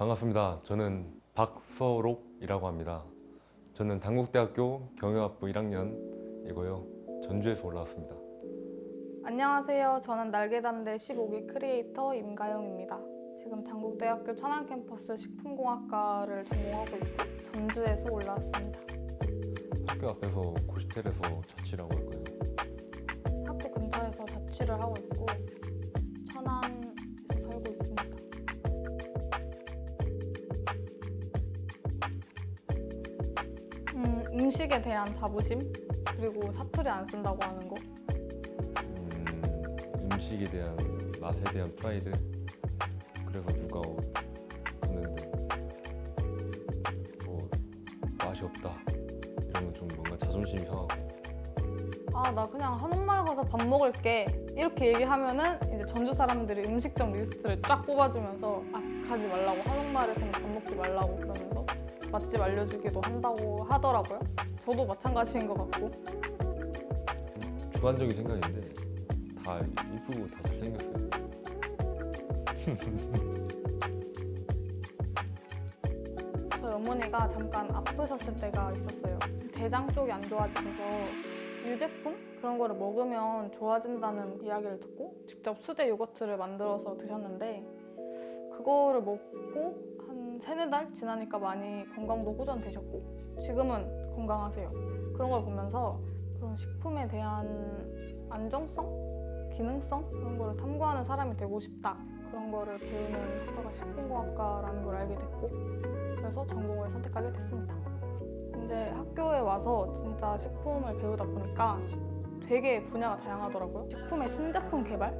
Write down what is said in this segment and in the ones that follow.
반갑습니다. 저는 박서록이라고 합니다. 저는 단국대학교 경영학부 1학년이고요. 전주에서 올라왔습니다. 안녕하세요. 저는 날개단대 15기 크리에이터 임가영입니다. 지금 단국대학교 천안 캠퍼스 식품공학과를 전공하고 있고 전주에서 올라왔습니다. 학교 앞에서 고시텔에서 자취라고 할 거예요. 학교 근처에서 자취를 하고 있고 천안 음, 음식에 대한 자부심 그리고 사투리 안 쓴다고 하는 거 음, 음식에 대한 맛에 대한 프라이드. 그래서 누가 하는데 뭐 맛이 없다 이러면 좀 뭔가 자존심이 상하고 아 나 그냥 한옥마을 가서 밥 먹을게 이렇게 얘기하면은 이제 전주 사람들이 음식점 리스트를 쫙 뽑아주면서 아 가지 말라고 한옥마을에서는 밥 먹지 말라고 그러면서 맛집 알려주기도 한다고 하더라고요. 저도 마찬가지인 것 같고 주관적인 생각인데 다 이쁘고 다 잘생겼어요. 저희 어머니가 잠깐 아프셨을 때가 있었어요. 대장 쪽이 안 좋아지셔서 유제품 그런 거를 먹으면 좋아진다는 이야기를 듣고 직접 수제 요거트를 만들어서 드셨는데 그거를 먹고 한 세네 달 지나니까 많이 건강도 호전되셨고 지금은 건강하세요. 그런 걸 보면서 그런 식품에 대한 안정성, 기능성 그런 거를 탐구하는 사람이 되고 싶다. 그런 거를 배우는 학과가 식품공학과라는 걸 알게 됐고 그래서 전공을 선택하게 됐습니다. 이제 학교에 와서 진짜 식품을 배우다 보니까 되게 분야가 다양하더라고요. 식품의 신제품 개발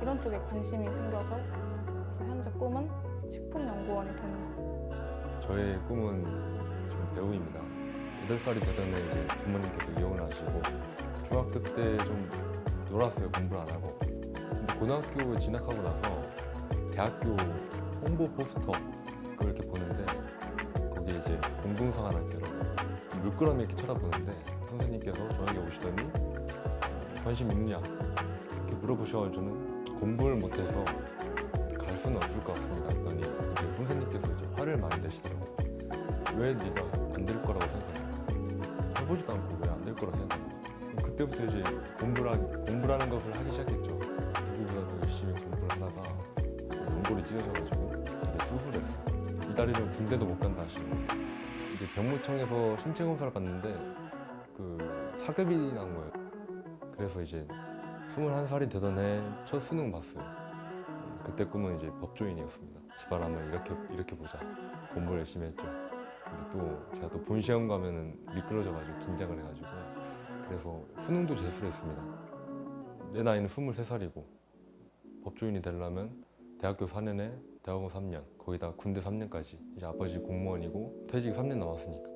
이런 쪽에 관심이 생겨서 그래서 현재 꿈은 식품 연구원이 되는 거. 저의 꿈은 지금 배우입니다. 8살이 되던 해 이제 부모님께서 이혼을 하시고 중학교 때 좀 놀았어요. 공부를 안 하고. 근데 고등학교 진학하고 나서 대학교 홍보 포스터 그걸 이렇게 보는데 거기에 이제 공군상한학교로 물끄러미 이렇게 쳐다보는데 선생님께서 저에게 오시더니 관심 있느냐 이렇게 물어보셔서 저는 공부를 못해서 갈 수는 없을 것 같습니다. 했더니 이제 선생님께서 이제 화를 많이 내시더라고요. 왜 네가 안 될 거라고 생각해? 해보지도 않고 왜 안 될 거라고 생각해? 그때부터 이제 공부라, 공부라는 것을 하기 시작했죠. 누구보다도 열심히 공부를 하다가 연골이 찢어져가지고 이제 수술했어요. 이달이면 군대도 못 간다 하시고 이제 병무청에서 신체 검사를 받는데 그 사급이 난 거예요. 그래서 이제 21살이 되던 해 첫 수능 봤어요. 그때 꿈은 이제 법조인이었습니다. 집안함을 이렇게 이렇게 보자. 공부를 열심히 했죠. 또 제가 또 본 시험 가면은 미끄러져가지고 긴장을 해가지고 그래서 수능도 재수를 했습니다. 내 나이는 23살이고 법조인이 되려면 대학교 4년에 대학원 3년 거기다 군대 3년까지 이제 아버지 공무원이고 퇴직 3년 남았으니까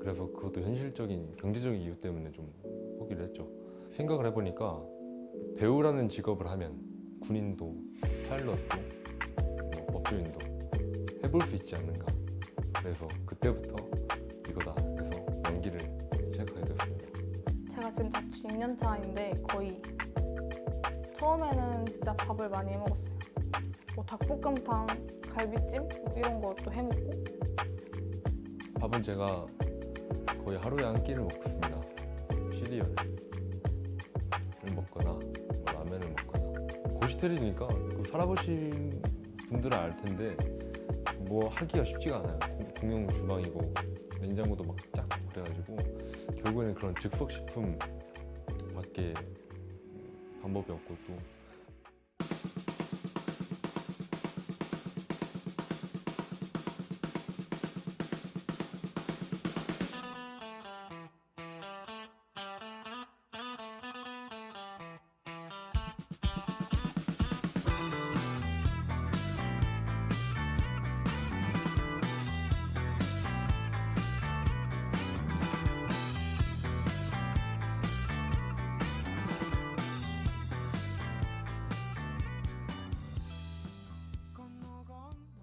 그래서 그것도 현실적인 경제적인 이유 때문에 좀 포기를 했죠. 생각을 해보니까 배우라는 직업을 하면 군인도 파일럿도 뭐 법조인도 해볼 수 있지 않는가 그래서 그때부터 이거다 해서 연기를 시작하게 되었습니다. 제가 지금 자취 2년 차인데 거의 처음에는 진짜 밥을 많이 해 먹었어요. 뭐 닭볶음탕, 갈비찜 뭐 이런 것도 해 먹고. 밥은 제가 거의 하루에 한 끼를 먹습니다. 시리얼을 먹거나 뭐 라면을 먹거나. 고시텔이니까 그 살아보신 분들은 알 텐데 뭐 하기가 쉽지가 않아요. 공- 공용 주방이고 냉장고도 막작 그래가지고 결국에는 그런 즉석 식품 밖에 방법이 없고 또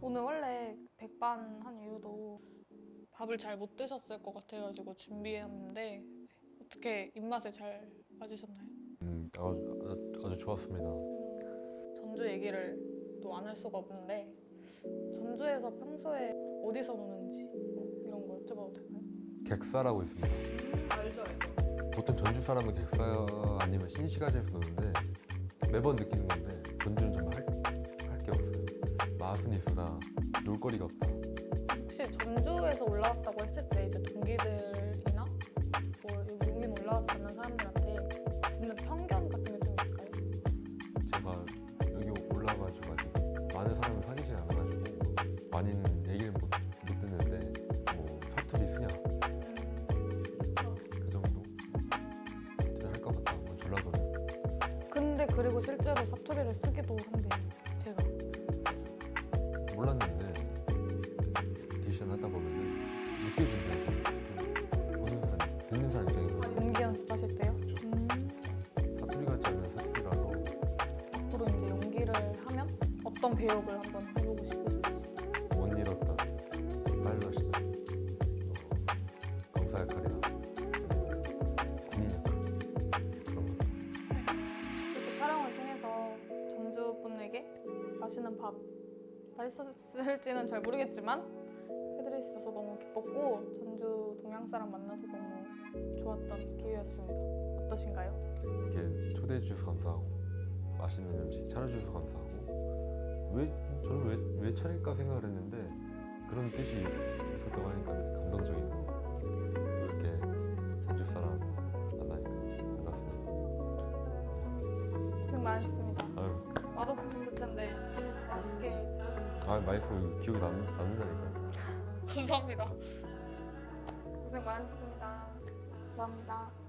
오늘 원래 백반 한 이유도 밥을 잘 못 드셨을 것 같아가지고 준비했는데 어떻게 입맛에 잘 맞으셨나요? 음, 아주, 아주, 아주 좋았습니다 전주 얘기를 또 안 할 수가 없는데 전주에서 평소에 어디서 노는지 뭐 이런 거 여쭤봐도 될까요? 객사라고 있습니다. 알죠 알죠. 보통 전주 사람은 객사 아니면 신시가지에서 노는데 매번 느끼는 건데 전주는 정말. 맛은 있으나 놀거리가 없다. 혹시 전주에서 올라왔다고 했을 때 이제 동기들이나 뭐 여기 용인 올라와서 만난 사람들한테 듣는 편견 같은 게 좀 있을까요? 제가 여기 올라가지고 아직 많은 사람을 사귀지 않아가지고 많이는 얘기를 못, 못 듣는데 뭐 사투리 쓰냐 그 정도 사투리 할것 같다 뭐 전라도는 근데 그리고 실제로 사투리를 쓰기도 한데 제가 몰랐는데 디션 하다 보면은 느껴진대요. 그 보는 사람 듣는 사람 입장에서. 연기 연습하실 때요? 음, 사투리 같지 않은 사투리라서 앞으로 이제 연기를 하면 어떤 배역을 한번 해보고 싶으신지. 못 잃었다. 빨라시다 어, 검사 역할이나. 군인 역할 그런 거. 이렇게 촬영을 통해서 전주 분에게 맛있는 밥 맛있었을지는 잘 모르겠지만 해드릴 수 있어서 너무 기뻤고 전주 동양 사람 만나서 너무 좋았던 기회였습니다. 어떠신가요? 이렇게 초대해 주셔서 감사하고 맛있는 음식 차려주셔서 감사하고 왜 저는 왜, 왜 차릴까 생각을 했는데 그런 뜻이 있었다고 하니까 감동적이고 또 이렇게 전주 사람 만나니까 반갑습니다. 고생 많으셨습니다. 아 맛있어 기억이 남, 남는다니까. 감사합니다. 고생 많으셨습니다. 감사합니다.